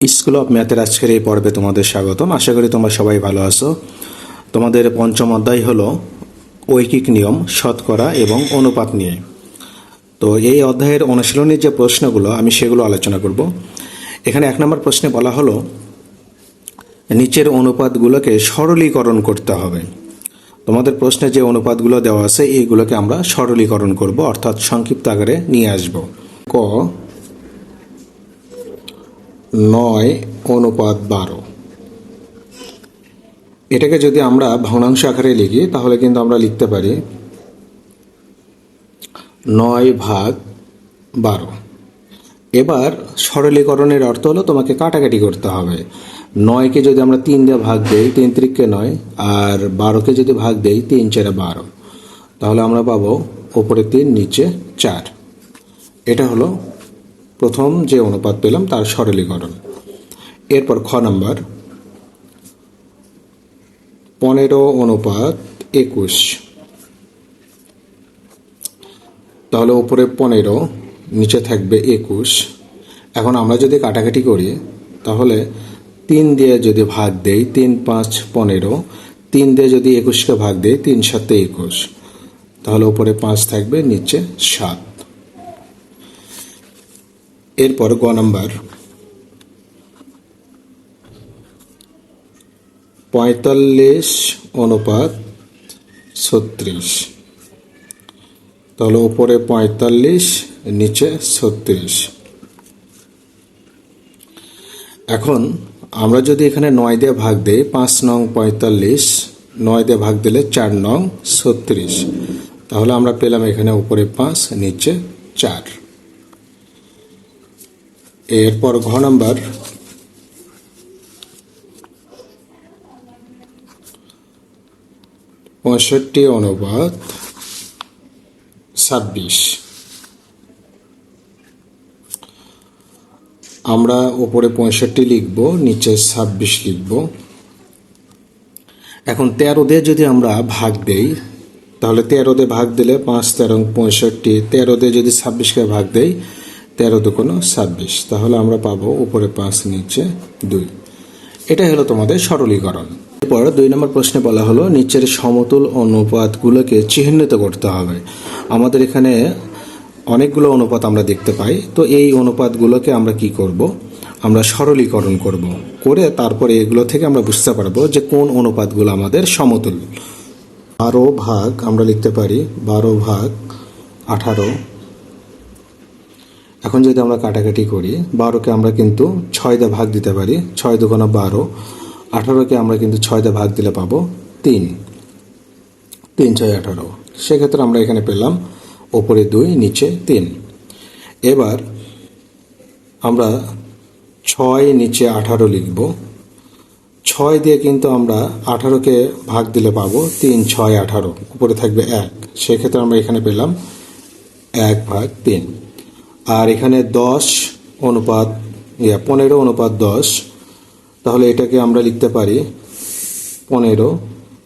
School of ম্যাথের আজকের এই পর্বে তোমাদের স্বাগতম। আশা করি তোমরা সবাই ভালো আছো। তোমাদের পঞ্চম অধ্যায় হলো ঐকিক নিয়ম, শতকরা এবং অনুপাত নিয়ে। তো এই অধ্যায়ের অনুশীলনের যে প্রশ্নগুলো, আমি সেগুলো আলোচনা করব। এখানে এক নম্বর প্রশ্নে বলা হলো, নিচের অনুপাতগুলোকে সরলীকরণ করতে হবে। তোমাদের প্রশ্নে যে অনুপাতগুলো দেওয়া আছে, এইগুলোকে আমরা সরলীকরণ করব, অর্থাৎ সংক্ষিপ্ত আকারে নিয়ে আসব। ক নয়, অনুপাত বারো। এটাকে যদি আমরা ভগ্নাংশ আকারে লিখি, তাহলে কিন্তু আমরা লিখতে পারি নয় ভাগ বারো। এবার সরলীকরণের অর্থ হলো তোমাকে কাটাকাটি করতে হবে। নয়কে যদি আমরা তিন দিয়ে ভাগ দেই, তিন ত্রিককে নয়, আর বারোকে যদি ভাগ দেই, তিন চারে বারো। তাহলে আমরা পাবো ওপরে তিন, নিচে চার। এটা হলো প্রথম যে অনুপাত পেলাম তার সরলীকরণ এরপর খ নাম্বার। পনেরো অনুপাত একুশ। তাহলে ওপরে পনেরো, নিচে থাকবে একুশ। এখন আমরা যদি কাটাকাটি করি, তাহলে তিন দিয়ে যদি ভাগ দেই, তিন, পাঁচ, পনেরো। তিন দিয়ে যদি একুশকে ভাগ দেই, তিন সাতে একুশ। তাহলে ওপরে পাঁচ থাকবে, নিচে সাত। এরপর গ নাম্বার। পঁয়তাল্লিশ অনুপাত ছত্রিশ। তাহলে উপরে পঁয়তাল্লিশ, নিচে ছত্রিশ। এখন আমরা যদি এখানে নয় দিয়ে ভাগ দিই, পাঁচ নং পঁয়তাল্লিশ, নয় দিয়ে ভাগ দিলে চার নং ছত্রিশ। তাহলে আমরা পেলাম এখানে উপরে পাঁচ, নিচে চার। এরপর ঘ নাম্বার। পঁয়ষট্টি অনুপাত ছাব্বিশ। আমরা ওপরে পঁয়ষট্টি লিখব, নিচে ছাব্বিশ লিখব। এখন তেরো দিয়ে যদি আমরা ভাগ দেই, তাহলে তেরো দিয়ে ভাগ দিলে পাঁচ তেরো পঁয়ষট্টি, তেরো দিয়ে যদি ছাব্বিশকে ভাগ দেই তেরো দুকোনো ছাব্বিশ তাহলে আমরা পাবো উপরে পাঁচ, নিচে দুই। এটাই হলো তোমাদের সরলীকরণ। এরপর দুই নম্বর প্রশ্নে বলা হলো, নিচের সমতুল অনুপাতগুলোকে চিহ্নিত করতে হবে। আমাদের এখানে অনেকগুলো অনুপাত আমরা দেখতে পাই। তো এই অনুপাতগুলোকে আমরা কি করব? আমরা সরলীকরণ করব। করে তারপরে এগুলো থেকে আমরা বুঝতে পারব যে কোন অনুপাতগুলো আমাদের সমতুল। বারো ভাগ আমরা লিখতে পারি, বারো ভাগ আঠারো এখন যদি আমরা কাটাকাটি করি, বারোকে আমরা কিন্তু ছয় দিয়ে ভাগ দিতে পারি, ছয় দুগুণ বারো। আঠারোকে আমরা কিন্তু ছয় দিয়ে ভাগ দিলে পাবো তিন। তিন ছয় আঠারো। সেক্ষেত্রে আমরা এখানে পেলাম ওপরে দুই, নিচে তিন। এবার আমরা ছয় নিচে আঠারো লিখব। ছয় দিয়ে কিন্তু আমরা আঠারোকে ভাগ দিলে পাবো তিন ছয় আঠারো। উপরে থাকবে এক। সেক্ষেত্রে আমরা এখানে পেলাম এক ভাগ তিন। আর এখানে দশ অনুপাত পনেরো অনুপাত দশ। তাহলে এটাকে আমরা লিখতে পারি পনেরো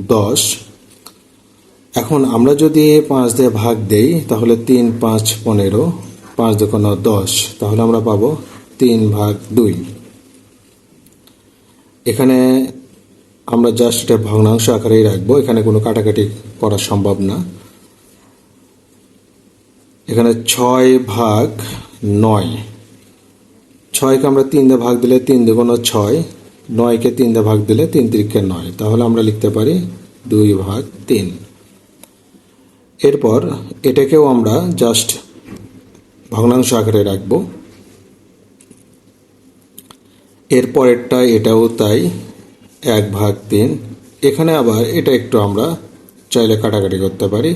দশ। এখন আমরা যদি পাঁচ দিয়ে ভাগ দেই, তাহলে তিন, পাঁচ, পনেরো, পাঁচ দোকান দশ। তাহলে আমরা পাবো তিন ভাগ দুই। এখানে আমরা জাস্ট এটা ভগ্নাংশ আকারেই রাখব। এখানে কোনো কাটাকাটি করা সম্ভব না। এখানে ছয় ভাগ নয়। ছয়কে আমরা তিন দিয়ে ভাগ দিলে তিন দুগুণ ছয়, নয়কে তিন দিয়ে ভাগ দিলে তিন তিরিখে নয়। তাহলে আমরা লিখতে পারি দুই ভাগ তিন। এরপর এটাকেও আমরা জাস্ট ভগ্নাংশ আকারে রাখব। এরপরেরটা এটাও তাই, এক ভাগ তিন। এখানে আবার এটা একটু আমরা চাইলে কাটাকাটি করতে পারি।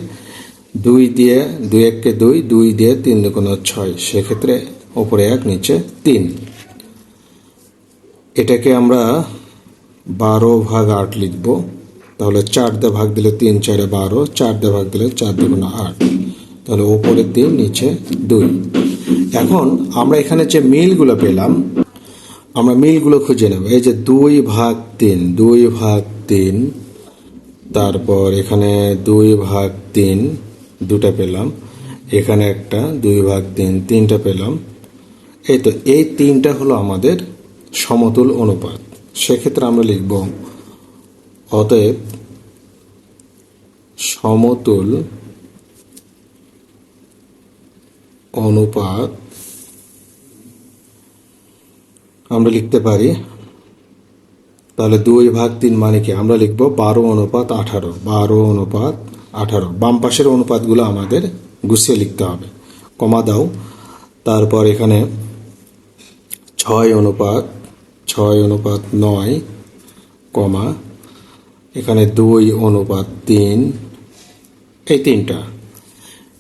দুই দিয়ে দুই এককে দুই দুই দিয়ে তিন দুগুণ ছয়। সেক্ষেত্রে ওপরে এক, নিচে তিন। এটাকে আমরা বারো ভাগ আট লিখব। তাহলে চার দিয়ে ভাগ দিলে তিন, চারে বারো, চার দিয়ে ভাগ দিলে চার দুগুণ আট। তাহলে ওপরে তিন, নিচে দুই। এখন আমরা এখানে যে মিলগুলো পেলাম, আমরা মিলগুলো খুঁজে নেব। এই যে দুই ভাগ তিন, দুই ভাগ তিন, তারপর এখানে দুই ভাগ তিন দুটা পেলাম, এখানে একটা, দুই ভাগ তিন, তিনটা পেলাম। এই তো, এই তিনটা হলো আমাদের সমতুল অনুপাত। সেক্ষেত্রে আমরা লিখব, অতএব সমতুল অনুপাত, আমরা লিখতে পারি, তাহলে দুই ভাগ তিন মানে কি? আমরা লিখব বারো অনুপাত আঠারো, বারো অনুপাত আঠারো। বাম পাশের অনুপাতগুলো আমাদের গুছিয়ে লিখতে হবে। কমা দাও। তারপর এখানে ছয় অনুপাত ছয় অনুপাত নয়, কমা। এখানে দুই অনুপাত তিন, এই তিনটা।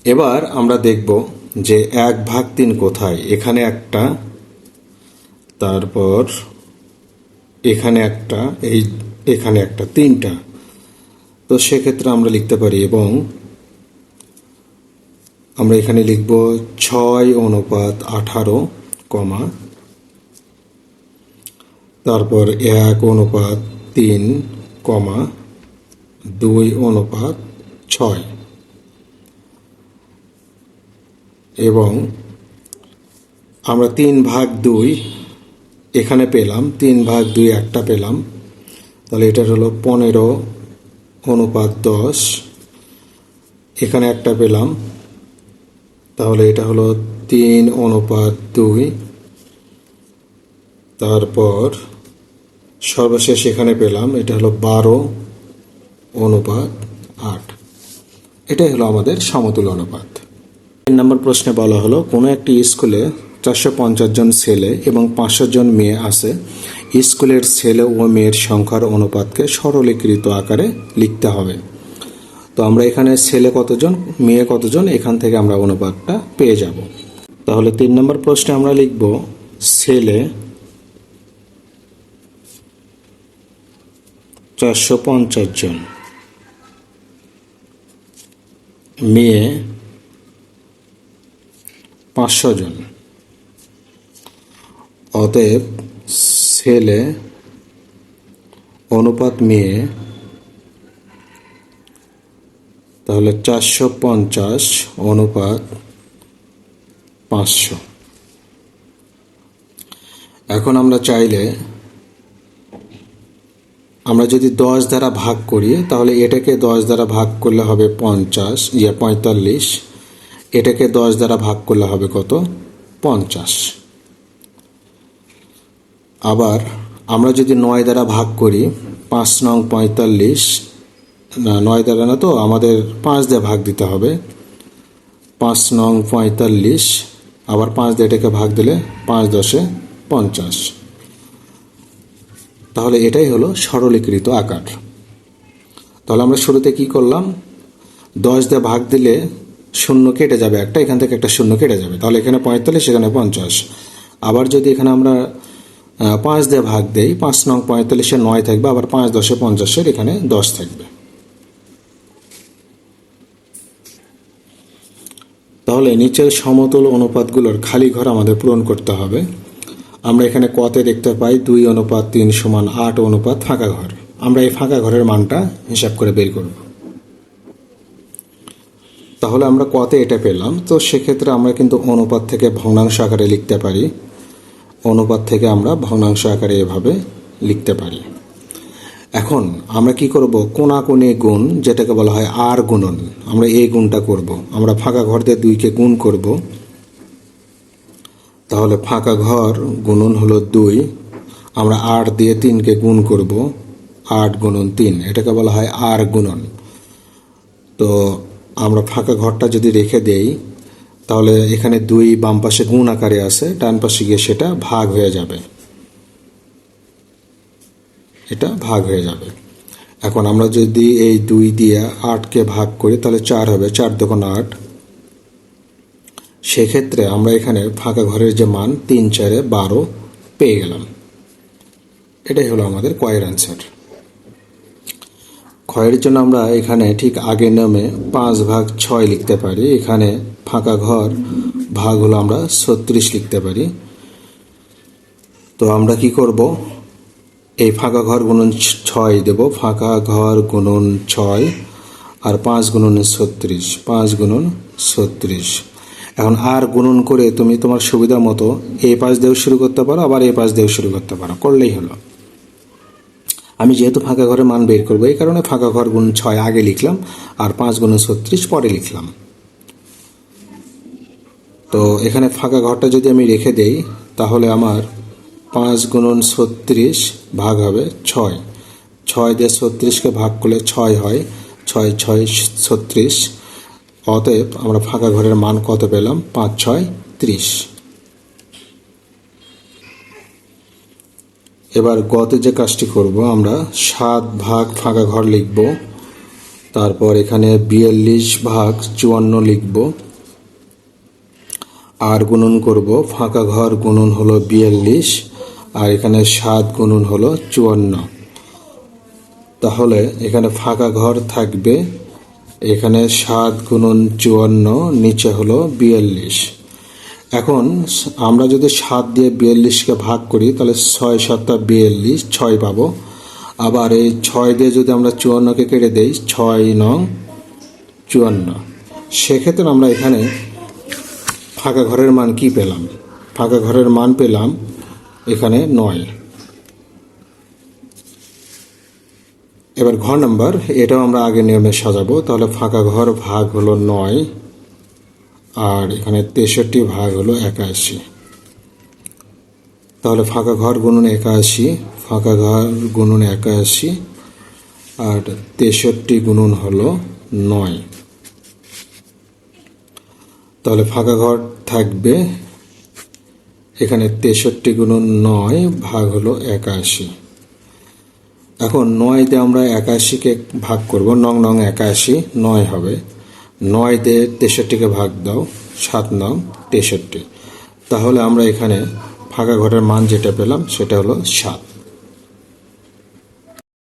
এবার আমরা দেখব যে এক ভাগ তিন কোথায়? এখানে একটা, তারপর এখানে একটা, এই এখানে একটা, তিনটা। তো সেক্ষেত্রে আমরা লিখতে পারি এবং আমরা এখানে লিখব ছয় অনুপাত আঠারো কমা। তারপর এক অনুপাত তিন কমা, দুই অনুপাত ছয়। এবং আমরা তিন ভাগ দুই এখানে পেলাম, তিন ভাগ দুই একটা পেলাম। তাহলে এটা হলো পনেরো অনুপাত দশ। এখানে একটা পেলাম। তাহলে এটা হলো তিন অনুপাত দুই। তারপর সর্বশেষ এখানে পেলাম, এটা হলো বারো অনুপাত আট। এটাই হলো আমাদের সমতুল অনুপাত। তিন নম্বর প্রশ্নে বলা হলো, কোনো একটি স্কুলে চারশো পঞ্চাশ জন ছেলে এবং পাঁচশো জন মেয়ে আছে। স্কুলের ছেলে ও মেয়ের সংখ্যার অনুপাতকে সরলীকৃত আকারে লিখতে হবে। তো আমরা এখানে ছেলে কতজন, মেয়ে কতজন, এখান থেকে আমরা অনুপাতটা পেয়ে যাব। তাহলে তিন নম্বর প্রশ্নে আমরা লিখব, ছেলে চারশো পঞ্চাশ জন, মেয়ে পাঁচশো জন। অতএব ছেলে, অনুপাত মেয়ে, তাহলে চারশো পঞ্চাশ, অনুপাত পাঁচশো। এখন আমরা চাইলে, আমরা যদি দশ দ্বারা ভাগ করি, তাহলে এটাকে দশ দ্বারা ভাগ করলে হবে পঞ্চাশ ইয়ে পঁয়তাল্লিশ, এটাকে দশ দ্বারা ভাগ করলে হবে কত? পঞ্চাশ। আবার আমরা যদি নয় দ্বারা ভাগ করি, পাঁচ নং পঁয়তাল্লিশ, না, নয় দ্বারা না তো, আমাদের পাঁচ দিয়ে ভাগ দিতে হবে। পাঁচ নং পঁয়তাল্লিশ, আবার পাঁচ দিয়ে এটাকে ভাগ দিলে পাঁচ দশে পঞ্চাশ। তাহলে এটাই হলো সরলীকৃত আকার। তাহলে আমরা শুরুতে কি করলাম? দশ দিয়ে ভাগ দিলে শূন্য কেটে যাবে একটা, এখান থেকে একটা শূন্য কেটে যাবে। তাহলে এখানে পঁয়তাল্লিশ, এখানে পঞ্চাশ। আবার যদি এখানে আমরা পাঁচ দিয়ে ভাগ দেই, পাঁচ নং পঁয়তাল্লিশে নয় থাকবে, আবার পাঁচ দশে পঞ্চাশের এখানে দশ থাকবে। তাহলে নিচের সমতল অনুপাতগুলোর খালি ঘর আমাদের পূরণ করতে হবে। আমরা এখানে কতে দেখতে পাই দুই অনুপাত তিন সমান আট অনুপাত ফাঁকা ঘর। আমরা এই ফাঁকা ঘরের মানটা হিসাব করে বের করব। তাহলে আমরা কতে এটা পেলাম, তো সেক্ষেত্রে আমরা কিন্তু অনুপাত থেকে ভগ্নাংশ আকারে লিখতে পারি। অনুপাত থেকে আমরা ভগ্নাংশ আকারে এভাবে লিখতে পারি। এখন আমরা কি করব? কোনাকুনি গুণ, যেটাকে বলা হয় আর গুণন। আমরা এই গুণটা করব। আমরা ফাঁকা ঘর দিয়ে দুইকে গুণ করব। তাহলে ফাঁকা ঘর গুণন হলো দুই। আমরা আট দিয়ে তিনকে গুণ করব। আট গুণন তিন। এটাকে বলা হয় আর গুণন। তো আমরা ফাঁকা ঘরটা যদি রেখে দেই তাহলে এখানে দুই বাম পাশে গুণ আকারে আছে, ডান পাশে গিয়ে সেটা ভাগ হয়ে যাবে। এটা ভাগ হয়ে যাবে। এখন আমরা যদি এই দুই দিয়ে আটকে ভাগ করি, তাহলে চার হবে, চার দোকান আট। সেক্ষেত্রে আমরা এখানে ফাঁকা ঘরের যে মান, তিন, চারে বারো পেয়ে গেলাম। এটাই হলো আমাদের কয়ের অ্যান্সার ক্ষয়ের জন্য আমরা এখানে ঠিক আগে নামে পাঁচ ভাগ ছয় লিখতে পারি। এখানে ফাঁকা ঘর ভাগ হলো আমরা ছত্রিশ লিখতে পারি। তো আমরা কি করব? এই ফাঁকা ঘর গুণন ছয় দেব। ফাঁকা ঘর গুণন ছয় আর পাঁচ গুণন ছত্রিশ। পাঁচ গুণন ছত্রিশ। এখন আর গুণন করে তুমি তোমার সুবিধা মতো এ পাশ দিয়েও শুরু করতে পারো, আবার এ পাশ দিয়েও শুরু করতে পারো। করলেই হলো। আমি যেহেতু ফাঁকা ঘরের মান বের করব, এই কারণে ফাঁকা ঘর গুণ ছয় আগে লিখলাম আর পাঁচ গুণ ছত্রিশ পরে লিখলাম। তো এখানে ফাঁকা ঘরটা যদি আমি রেখে দেই, তাহলে আমার পাঁচ গুণন ছত্রিশ ভাগ হবে ছয়। ছয় দিয়ে ছত্রিশকে ভাগ করলে ছয় হয়, ছয় ছয়, ছত্রিশ। অতএব আমরা ফাঁকা ঘরের মান কত পেলাম? পাঁচ, ছয়, ত্রিশ। এবার গতে যে কাজটি করব, আমরা সাত ভাগ ফাঁকা ঘর লিখব, তারপর এখানে বিয়াল্লিশ ভাগ চুয়ান্ন লিখব, আর গুণন করব, ফাঁকা ঘর গুণন হলো বিয়াল্লিশ, আর এখানে সাত গুণন হলো চুয়ান্ন। তাহলে এখানে ফাঁকা ঘর থাকবে, এখানে সাত গুণন চুয়ান্ন, নিচে হলো বিয়াল্লিশ। এখন আমরা যদি সাত দিয়ে বিয়াল্লিশকে ভাগ করি, তাহলে ছয় সাতটা বিয়াল্লিশ, ছয় পাবো। আবার এই ছয় দিয়ে যদি আমরা চুয়ান্নকে কেটে দেই, ছয় নং চুয়ান্ন। সেক্ষেত্রে আমরা এখানে ফাঁকা ঘরের মান কি পেলাম? ফাঁকা ঘরের মান পেলাম এখানে নয়। এবার ঘর নাম্বার, এটাও আমরা আগে নিয়মে সাজাবো। তাহলে ফাঁকা ঘর ভাগ হলো নয়। আর এখানে তেষট্টি ভাগ হলো একাশি। তাহলে ফাঁকা ঘর গুণন একাশি, ফাঁকা ঘর গুণন একাশি, আর তেষট্টি গুণন হলো নয়। তাহলে ফাঁকা ঘর থাকবে, এখানে তেষট্টি গুণন নয় ভাগ হলো একাশি। এখন নয় দিয়ে আমরা একাশিকে ভাগ করব, নং নং একাশি, নয় হবে। নয় দিয়ে তেষট্টিকে ভাগ দাও, সাত নাও, তেষট্টি। তাহলে আমরা এখানে ফাঁকা ঘরের মান যেটা পেলাম, সেটা হলো সাত।